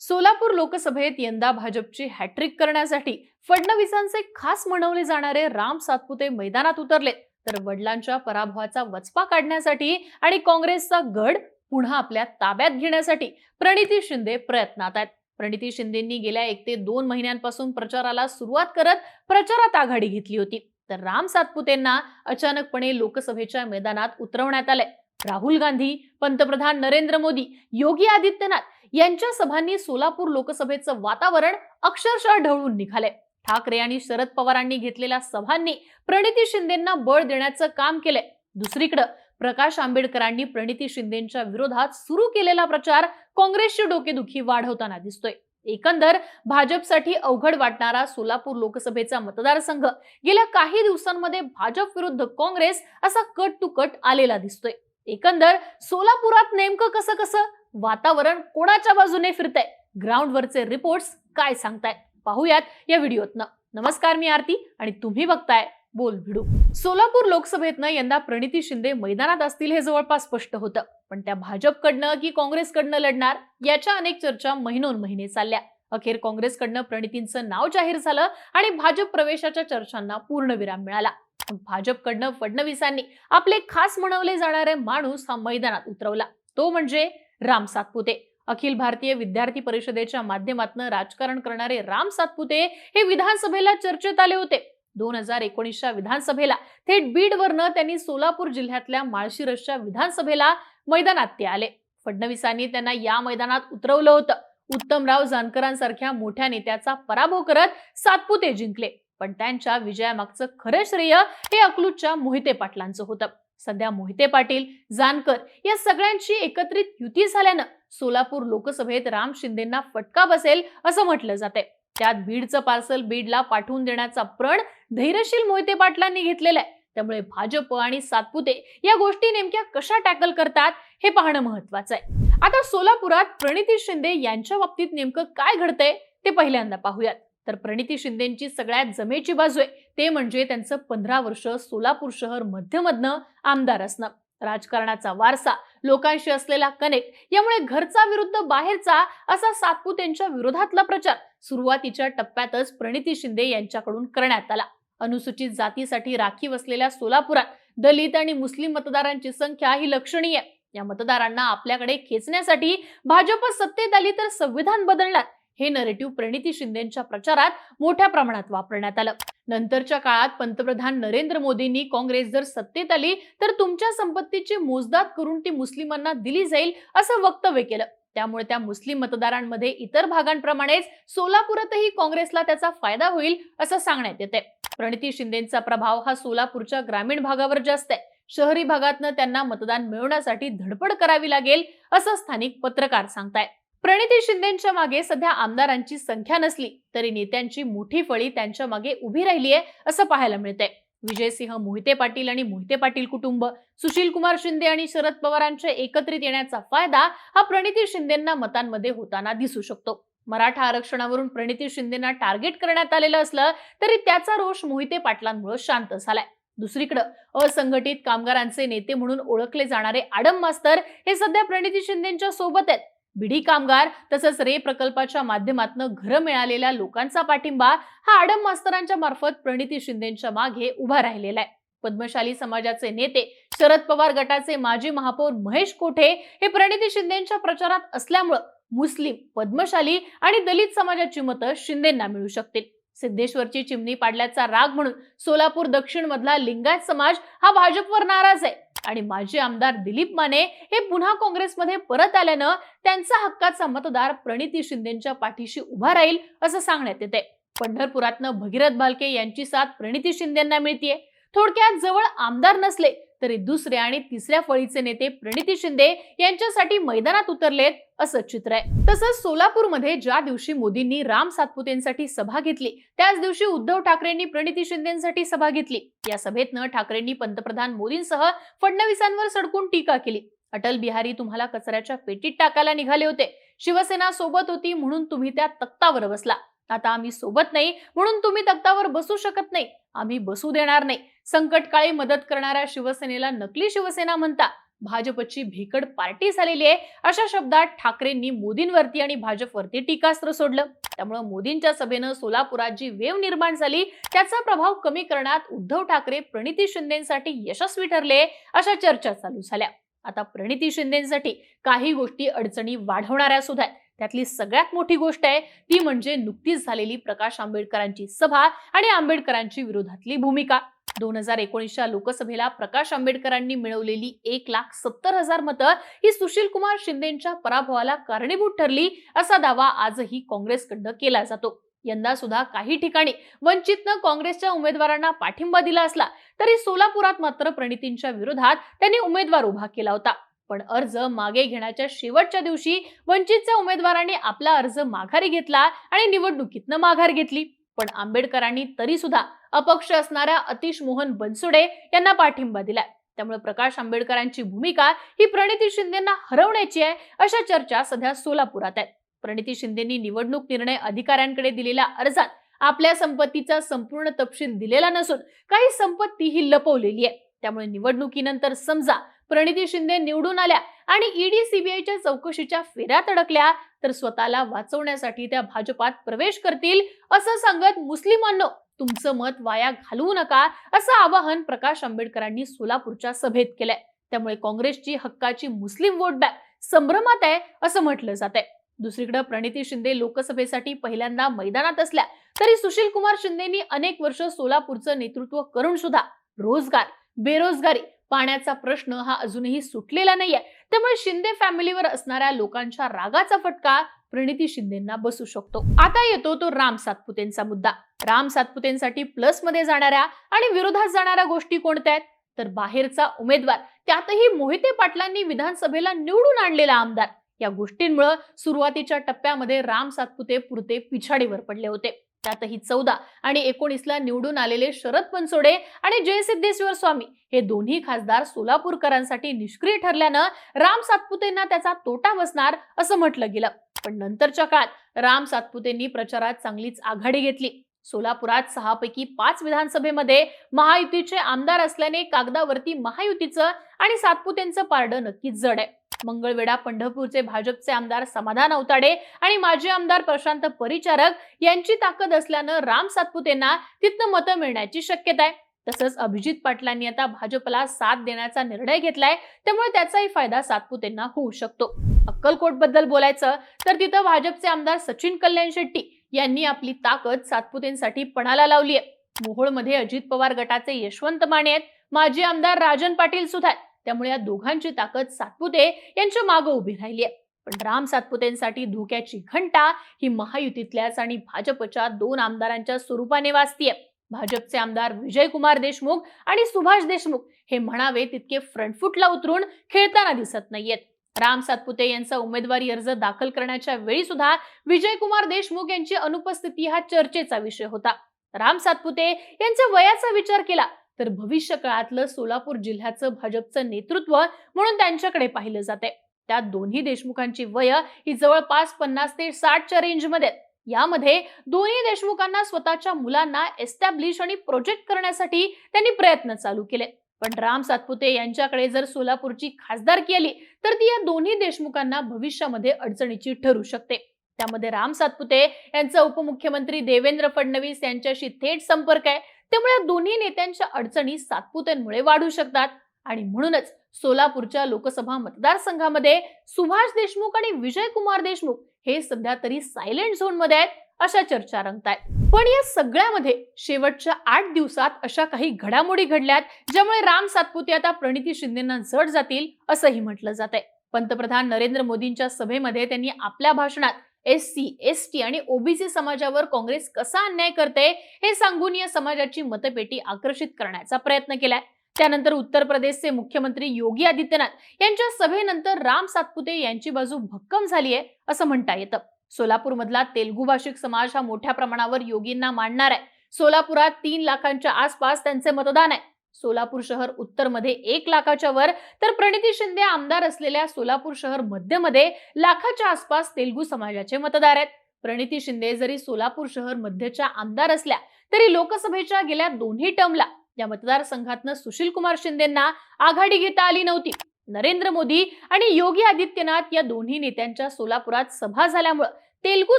सोलापूर लोकसभेत यंदा भाजपची हॅट्रिक करण्यासाठी फडणवीसांचे खास म्हणवले जाणारे राम सातपुते मैदानात उतरले. तर वडिलांच्या पराभवाचा वचपा काढण्यासाठी आणि काँग्रेसचा गड पुन्हा आपल्या ताब्यात घेण्यासाठी प्रणिती शिंदे प्रयत्नात आहेत. प्रणिती शिंदेंनी गेल्या एक ते दोन महिन्यांपासून प्रचाराला सुरुवात करत प्रचारात आघाडी घेतली होती. तर राम सातपुतेंना अचानकपणे लोकसभेच्या मैदानात उतरवण्यात आले राहुल गांधी पंतप्रधान नरेंद्र मोदी योगी आदित्यनाथ यांच्या सभांनी सोलापूर लोकसभेचं वातावरण अक्षरशः ढवळून निघालंय. ठाकरे आणि शरद पवारांनी घेतलेल्या सभांनी प्रणिती शिंदेंना बळ देण्याचं काम केलंय. दुसरीकडे प्रकाश आंबेडकरांनी प्रणिती शिंदेच्या विरोधात सुरू केलेला प्रचार काँग्रेसची डोकेदुखी वाढवताना दिसतोय. एकंदर भाजपसाठी अवघड वाटणारा सोलापूर लोकसभेचा मतदारसंघ गेल्या काही दिवसांमध्ये भाजप विरुद्ध काँग्रेस असा कट टू कट आलेला दिसतोय. एकंदर सोलापुरात नेमकं कसं कसं वातावरण कोणाच्या बाजूने फिरतंय? ग्राउंडवरचे रिपोर्ट्स काय सांगतायत? पाहूयात या व्हिडिओतनं. नमस्कार मी आरती आणि तुम्ही बघताय बोल भिडू. सोलापूर लोकसभेतनं यंदा प्रणिती शिंदे मैदानात असतील हे जवळपास स्पष्ट होतं. पण त्या भाजपकडनं की काँग्रेसकडनं लढणार याच्या अनेक चर्चा महिनोन महिने चालल्या. अखेर काँग्रेसकडनं प्रणितींचं नाव जाहीर झालं आणि भाजप प्रवेशाच्या चर्चांना पूर्णविराम मिळाला. भाजपकडनं फडणवीसांनी आपले खास म्हणवले जाणारे माणूस हा मैदानात उतरवला. तो म्हणजे राम सातपुते. अखिल भारतीय विद्यार्थी परिषदेच्या माध्यमातून राजकारण करणारे राम सातपुते हे विधानसभेला चर्चेत आले होते. दोन हजार एकोणीसच्या विधानसभेला थेट बीडवरनं त्यांनी सोलापूर जिल्ह्यातल्या माळशिरसच्या विधानसभेला मैदानात ते आले. फडणवीसांनी त्यांना या मैदानात उतरवलं होतं. उत्तमराव जानकरांसारख्या मोठ्या नेत्याचा पराभव करत सातपुते जिंकले. पण त्यांच्या विजयामागचं खरं श्रेय हे अकलूजच्या मोहिते पाटलांचं होतं. सध्या मोहिते पाटील जानकर या सगळ्यांची एकत्रित युती झाल्यानं सोलापूर लोकसभेत राम शिंदेंना फटका बसेल असं म्हटलं जाते त्यात बीडचं पार्सल बीडला पाठवून देण्याचा प्रण धैर्यशील मोहिते पाटलांनी घेतलेला आहे. त्यामुळे भाजप आणि सातपुते या गोष्टी नेमक्या कशा टॅकल करतात हे पाहणं महत्वाचं आहे. आता सोलापुरात प्रणिती शिंदे यांच्या बाबतीत नेमकं काय घडतंय ते पहिल्यांदा पाहूयात. तर प्रणिती शिंदेची सगळ्यात जमेची बाजू आहे. ते म्हणजे त्यांचं पंधरा वर्ष सोलापूर शहर मध्यमधनं आमदार असणं. राजकारणाचा वारसा लोकांशी असलेला कनेक्ट यामुळे घरचा विरुद्ध बाहेरचा असा सातपुतेंच्या विरोधातला प्रचार सुरुवातीच्या टप्प्यातच प्रणिती शिंदे यांच्याकडून करण्यात आला. अनुसूचित जातीसाठी राखीव असलेल्या सोलापुरात दलित आणि मुस्लिम मतदारांची संख्या ही लक्षणीय. या मतदारांना आपल्याकडे खेचण्यासाठी भाजप सत्तेत आली तर संविधान बदलणार. हे नरेटिव्ह प्रणिती शिंदेच्या प्रचारात मोठ्या प्रमाणात वापरण्यात आलं. नंतरच्या काळात पंतप्रधान नरेंद्र मोदींनी काँग्रेस जर सत्तेत आली तर तुमच्या संपत्तीची मोजदाद करून ती मुस्लिमांना दिली जाईल असं वक्तव्य केलं. त्यामुळे त्या मुस्लिम मतदारांमध्ये इतर भागांप्रमाणेच सोलापुरातही काँग्रेसला त्याचा फायदा होईल असं सांगण्यात येते प्रणिती शिंदेचा प्रभाव हा सोलापूरच्या ग्रामीण भागावर जास्त आहे. शहरी भागातनं त्यांना मतदान मिळवण्यासाठी धडपड करावी लागेल असं स्थानिक पत्रकार सांगतायत. प्रणिती शिंदेच्या मागे सध्या आमदारांची संख्या नसली तरी नेत्यांची मोठी फळी त्यांच्या मागे उभी राहिली आहे असं पाहायला मिळतंय. विजयसिंह मोहिते पाटील आणि मोहिते पाटील कुटुंब सुशील कुमार शिंदे आणि शरद पवारांच्या एकत्रित येण्याचा फायदा हा प्रणिती शिंदेना मतांमध्ये होताना दिसू शकतो. मराठा आरक्षणावरून प्रणिती शिंदेना टार्गेट करण्यात आलेलं असलं तरी त्याचा रोष मोहिते पाटलांमुळे शांत झालाय. दुसरीकडे असंघटित कामगारांचे नेते म्हणून ओळखले जाणारे आडम मास्तर हे सध्या प्रणिती शिंदेच्या सोबत आहेत. बिडी कामगार तसंच रे प्रकल्पाच्या माध्यमातून घरं मिळालेल्या लोकांचा पाठिंबा हा आडम मास्तरांच्या मार्फत प्रणिती शिंदेच्या मागे उभा राहिलेला आहे. पद्मशाली समाजाचे नेते शरद पवार गटाचे माजी महापौर महेश कोठे हे प्रणिती शिंदेच्या प्रचारात असल्यामुळं मुस्लिम पद्मशाली आणि दलित समाजाची मतं शिंदेंना मिळू शकतील. सिद्धेश्वरची चिमणी पाडल्याचा राग म्हणून सोलापूर दक्षिण मधला लिंगायत समाज हा भाजपवर नाराज आहे. आणि माजी आमदार दिलीप माने हे पुन्हा काँग्रेसमध्ये परत आल्यानं त्यांचा हक्काचा मतदार प्रणिती शिंदेच्या पाठीशी उभा राहील असं सांगण्यात येते पंढरपुरातनं भगीरथ भालके यांची साथ प्रणिती शिंदेना मिळतीये. थोडक्यात जवळ आमदार नसले तरी दुसऱ्या आणि तिसऱ्या फळीचे नेते प्रणिती शिंदे यांच्यासाठी मैदानात उतरलेत असं चित्र आहे. तसंच सोलापूरमध्ये ज्या दिवशी मोदींनी राम सातपुतेंसाठी सभा घेतली त्याच दिवशी उद्धव ठाकरेंनी प्रणिती शिंदेसाठी सभा घेतली. या सभेतनं ठाकरेंनी पंतप्रधान मोदींसह फडणवीसांवर सडकून टीका केली. अटल बिहारी तुम्हाला कचऱ्याच्या पेटीत टाकायला निघाले होते. शिवसेना सोबत होती म्हणून तुम्ही त्या तक्तावर बसला. आता आम्ही सोबत नाही म्हणून तुम्ही तख्तावर बसू शकत नाही. आम्ही बसू देणार नाही. संकटकाळी मदत करणाऱ्या शिवसेनेला नकली शिवसेना म्हणता. भाजपची भेकड पार्टी झालेली आहे. अशा शब्दात ठाकरेंनी मोदींवरती आणि भाजपवरती टीकास्त्र सोडलं. त्यामुळे मोदींच्या सभेनं सोलापुरात जी वेव निर्माण झाली. त्याचा प्रभाव कमी करण्यात उद्धव ठाकरे प्रणिती शिंदेसाठी यशस्वी ठरले अशा चर्चा चालू झाल्या. आता प्रणिती शिंदेसाठी काही गोष्टी अडचणी वाढवणाऱ्या सुद्धा आहेत. त्यातली सगळ्यात मोठी गोष्ट आहे ती म्हणजे नुकतीच झालेली प्रकाश आंबेडकरांची सभा आणि आंबेडकरांची विरोधातली भूमिका. दोन हजार एकोणीसच्या लोकसभेला प्रकाश आंबेडकरांनी मिळवलेली एक लाख सत्तर हजार मतं ही सुशील कुमार शिंदेच्या पराभवाला कारणीभूत ठरली असा दावा आजही काँग्रेसकडनं केला जातो. यंदा सुद्धा काही ठिकाणी वंचितनं काँग्रेसच्या उमेदवारांना पाठिंबा दिला असला तरी सोलापुरात मात्र प्रणितींच्या विरोधात त्यांनी उमेदवार उभा केला होता. पण अर्ज मागे घेण्याच्या शेवटच्या दिवशी वंचितच्या उमेदवारांनी आपला अर्ज माघारी घेतला आणि निवडणुकीतनं माघार घेतली. पण आंबेडकरांनी तरी सुद्धा अपक्ष असणाऱ्या अतिश मोहन बनसोडे यांना पाठिंबा दिलाय. त्यामुळे प्रकाश आंबेडकरांची भूमिका ही प्रणिती शिंदेना हरवण्याची आहे अशा चर्चा सध्या सोलापुरात आहेत. प्रणिती शिंदेनी निवडणूक निर्णय अधिकाऱ्यांकडे दिलेल्या अर्जात आपल्या संपत्तीचा संपूर्ण तपशील दिलेला नसून काही संपत्ती ही लपवलेली आहे. त्यामुळे निवडणुकीनंतर समजा प्रणिती शिंदे निवडून आल्या आणि ईडी सीबीआयच्या चौकशीच्या फेऱ्यात अडकल्या तर स्वतःला वाचवण्यासाठी त्या भाजपात प्रवेश करतील असं सांगत मुस्लिमांनो तुमचं मत वाया घालवू नका असं आवाहन प्रकाश आंबेडकरांनी सोलापूरच्या सभेत केलंय. त्यामुळे काँग्रेसची हक्काची मुस्लिम वोट बँक संभ्रमात आहे असं म्हटलं जात आहे दुसरीकडे प्रणिती शिंदे लोकसभेसाठी पहिल्यांदा मैदानात असल्या तरी सुशील कुमार शिंदेनी अनेक वर्ष सोलापूरचं नेतृत्व करून सुद्धा रोजगार बेरोजगारी पाण्याचा प्रश्न हा अजूनही सुटलेला नाहीये. त्यामुळे शिंदे फॅमिलीवर असणाऱ्या लोकांच्या रागाचा फटका प्रणिती शिंदेना बसू शकतो. आता येतो तो राम सातपुतेंचा मुद्दा. राम सातपुतेंसाठी प्लसमध्ये जाणाऱ्या आणि विरोधात जाणाऱ्या गोष्टी कोणत्या आहेत? तर बाहेरचा उमेदवार. त्यातही मोहिते पाटलांनी विधानसभेला निवडून आणलेला आमदार. या गोष्टींमुळे सुरुवातीच्या टप्प्यामध्ये राम सातपुते पुरते पिछाडीवर पडले होते. त्यातही चौदा आणि एकोणीसला निवडून आलेले शरद बनसोडे आणि जयसिद्धेश्वर स्वामी हे दोन्ही खासदार सोलापूरकरांसाठी निष्क्रिय ठरल्यानं राम सातपुतेंना त्याचा तोटा बसणार असं म्हटलं गेलं. पण नंतरच्या काळात राम सातपुतेंनी प्रचारात चांगलीच आघाडी घेतली. सोलापुरात सहापैकी पाच विधानसभेमध्ये महायुतीचे आमदार असल्याने कागदावरती महायुतीचं आणि सातपुतेंचं पारडं नक्कीच जड आहे. मंगळवेढा पंढरपूरचे भाजपचे आमदार समाधान अवताडे आणि माजी आमदार प्रशांत परिचारक यांची ताकद असल्यानं राम सातपुतेंना तिथनं मतं मिळण्याची शक्यता आहे. तसंच अभिजित पाटलांनी आता भाजपला साथ देण्याचा निर्णय घेतलाय त्यामुळे त्याचाही फायदा सातपुतेंना होऊ शकतो. अक्कलकोटबद्दल बोलायचं तर तिथं भाजपचे आमदार सचिन कल्याण शेट्टी यांनी आपली ताकद सातपुतेंसाठी पणाला लावली आहे मोहोळमध्ये अजित पवार गटाचे यशवंत माने आहेत. माजी आमदार राजन पाटील सुद्धा आहेत. त्यामुळे या दोघांची ताकद सातपुते यांच्या मागे उभी राहिली आहे. पण राम सातपुतेंसाठी धोक्याची घंटा ही महायुतीतल्याच आणि भाजपच्या दोन आमदारांच्या स्वरूपाने वाचतीये भाजपचे आमदार विजय कुमार देशमुख आणि सुभाष देशमुख हे म्हणावे तितके फ्रंटफुटला उतरून खेळताना दिसत नाहीयेत. राम सातपुते यांचा उमेदवारी अर्ज दाखल करण्याच्या वेळी सुद्धा विजय कुमार देशमुख यांची अनुपस्थिती हा चर्चेचा विषय होता. राम सातपुते यांच्या वयाचा विचार केला तर भविष्य काळातलं सोलापूर जिल्ह्याचं भाजपचं नेतृत्व म्हणून त्यांच्याकडे पाहिलं जाते त्यात दोन्ही देशमुखांची वय ही जवळपास पन्नास ते साठच्या रेंजमध्ये. यामध्ये दोन्ही देशमुखांना स्वतःच्या मुलांना एस्टॅब्लिश आणि प्रोजेक्ट करण्यासाठी त्यांनी प्रयत्न चालू केले. पण राम सातपुते यांच्याकडे जर सोलापूरची खासदारकी आली तर ती या दोन्ही देशमुखांना भविष्यामध्ये अडचणीची ठरू शकते. त्यामध्ये राम सातपुते यांचा उपमुख्यमंत्री देवेंद्र फडणवीस यांच्याशी थेट संपर्क आहे. त्यामुळे दोन्ही नेत्यांच्या अडचणी सातपुतेंमुळे वाढू शकतात. आणि म्हणूनच सोलापूरच्या लोकसभा मतदारसंघामध्ये सुभाष देशमुख आणि विजय कुमार देशमुख हे सध्या तरी सायलेंट झोनमध्ये आहेत अशा चर्चा रंगतायत. पण या सगळ्यामध्ये शेवटच्या आठ दिवसात अशा काही घडामोडी घडल्यात ज्यामुळे राम सातपुते आता प्रणिती शिंदेना जड जातील असंही म्हटलं जात आहे पंतप्रधान नरेंद्र मोदींच्या सभेमध्ये त्यांनी आपल्या भाषणात एस सी एस टी आणि ओबीसी समाजावर काँग्रेस कसा अन्याय करते हे सांगून या समाजाची मतपेटी आकर्षित करण्याचा प्रयत्न केलाय. त्यानंतर उत्तर प्रदेशचे मुख्यमंत्री योगी आदित्यनाथ यांच्या सभेनंतर राम सातपुते यांची बाजू भक्कम झाली आहे असं म्हणता येतं. सोलापूरमधला तेलगू भाषिक समाज हा मोठ्या प्रमाणावर योगींना मांडणार आहे सोलापुरात तीन लाखांच्या आसपास त्यांचे मतदान आहे. सोलापूर शहर उत्तरमध्ये एक लाखाच्या वर तर प्रणिती शिंदे आमदार असलेल्या सोलापूर शहर मध्यमध्ये लाखाच्या आसपास तेलगू समाजाचे मतदार आहेत. प्रणिती शिंदे जरी सोलापूर शहर मध्यच्या आमदार असल्या तरी लोकसभेच्या गेल्या दोन्ही टर्मला या मतदारसंघातनं सुशील कुमार शिंदेना आघाडी घेता आली नव्हती. नरेंद्र मोदी आणि योगी आदित्यनाथ या दोन्ही नेत्यांच्या सोलापुरात सभा झाल्यामुळं तेलगू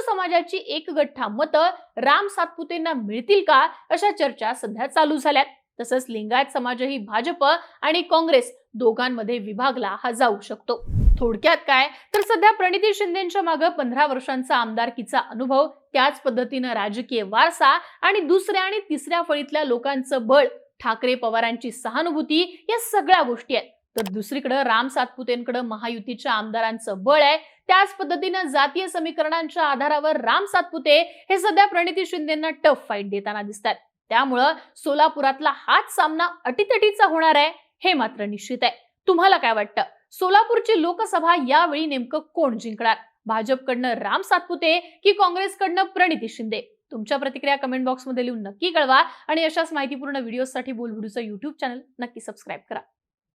समाजाची एक गठ्ठा मतं राम सातपुतेंना मिळतील का अशा चर्चा सध्या चालू झाल्यात. तसंच लिंगायत समाजही भाजप आणि काँग्रेस दोघांमध्ये विभागला हा जाऊ शकतो. थोडक्यात काय? तर सध्या प्रणिती शिंदेच्या मागे पंधरा वर्षांचा आमदारकीचा अनुभव त्याच पद्धतीनं राजकीय वारसा आणि दुसऱ्या आणि तिसऱ्या फळीतल्या लोकांचं बळ ठाकरे पवारांची सहानुभूती या सगळ्या गोष्टी आहेत. तर दुसरीकडे राम सातपुतेंकडे महायुतीच्या आमदारांचं बळ आहे त्याच पद्धतीनं जातीय समीकरणांच्या आधारावर राम सातपुते हे सध्या प्रणिती शिंदेना टफ फाईट देताना दिसतात त्यामुळं सोलापुरातला हाच सामना अटीतटीचा होणार आहे हे मात्र निश्चित आहे. तुम्हाला काय वाटतं? सोलापूरची लोकसभा यावेळी नेमकं कोण जिंकणार? भाजपकडनं राम सातपुते की काँग्रेसकडनं प्रणिती शिंदे? तुमच्या प्रतिक्रिया कमेंट बॉक्समध्ये लिहून नक्की कळवा आणि अशाच माहितीपूर्ण व्हिडिओसाठी बोलबुडूचं युट्यूब चॅनल नक्की सबस्क्राईब करा.